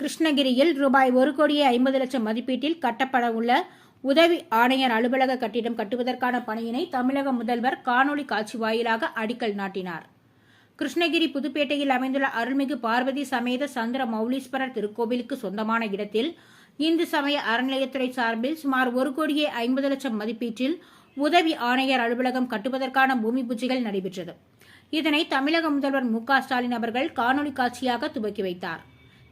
கிருஷ்ணகிரியில் ரூபாய் ஒரு கோடியே ஐம்பது லட்சம் மதிப்பீட்டில் கட்டப்பட உள்ள உதவி ஆணையர் அலுவலக கட்டிடம் கட்டுவதற்கான பணியினை தமிழக முதல்வர் காணொலி காட்சி வாயிலாக அடிக்கல் நாட்டினார். கிருஷ்ணகிரி புதுப்பேட்டையில் அமைந்துள்ள அருள்மிகு பார்வதி சமேத சந்திர மௌலீஸ்வரர் திருக்கோவிலுக்கு சொந்தமான இடத்தில் இந்து சமய அறநிலையத்துறை சார்பில் சுமார் ஒரு கோடியே ஐம்பது லட்சம் மதிப்பீட்டில் உதவி ஆணையர் அலுவலகம் கட்டுவதற்கான பூமி பூஜைகள் நடைபெற்றது. இதனை தமிழக முதல்வர் மு ஸ்டாலின் அவர்கள் காணொலி காட்சியாக துவக்கி வைத்தார்.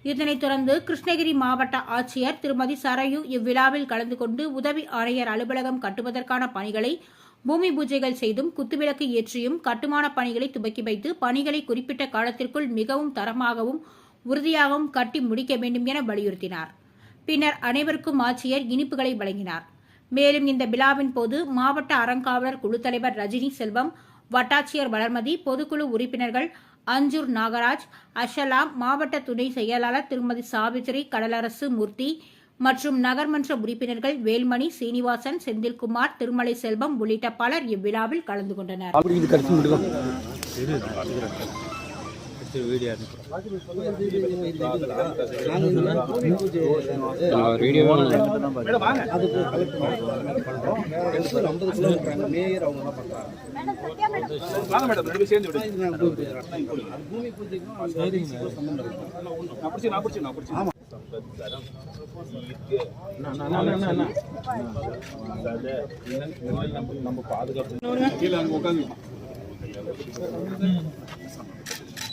இதனைத் தொடர்ந்து கிருஷ்ணகிரி மாவட்ட ஆட்சியர் திருமதி சரயு இவ்விழாவில் கலந்து கொண்டு உதவி ஆணையர் அலுவலகம் கட்டுவதற்கான பணிகளை பூமி பூஜைகள் செய்தும் குத்துவிளக்கு ஏற்றியும் கட்டுமான பணிகளை துவக்கி வைத்து பணிகளை குறிப்பிட்ட காலத்திற்குள் மிகவும் தரமாகவும் உறுதியாகவும் கட்டி முடிக்க வேண்டும் என வலியுறுத்தினார். பின்னர் அனைவருக்கும் ஆட்சியர் இனிப்புகளை வழங்கினார். மேலும் இந்த விழாவின் போது மாவட்ட அறங்காவலர் குழு தலைவர் ரஜினி செல்வம் வட்டாட்சியர் வளர்மதி பொதுக்குழு உறுப்பினர்கள் அஞ்சூர் நாகராஜ் அஷலாம் மாவட்ட துணை செயலாளர் திருமதி சாவித்திரி கடலரசு மூர்த்தி மற்றும் நகர்மன்ற உறுப்பினர்கள் வேல்மணி சீனிவாசன் செந்தில்குமார் திருமலை செல்வம் உள்ளிட்ட பலர் இவ்விழாவில் கலந்து கொண்டனர். அப்படி இது கடிச்சு முடியும் வாங்க மேடம் ரெண்டு பேரும் சேர்ந்து விடுங்க நான் பிடிச்சி நான் பிடிச்சி நான் பிடிச்சி நம்ம பாதுகாப்பு கீழே அங்க உட்காந்து.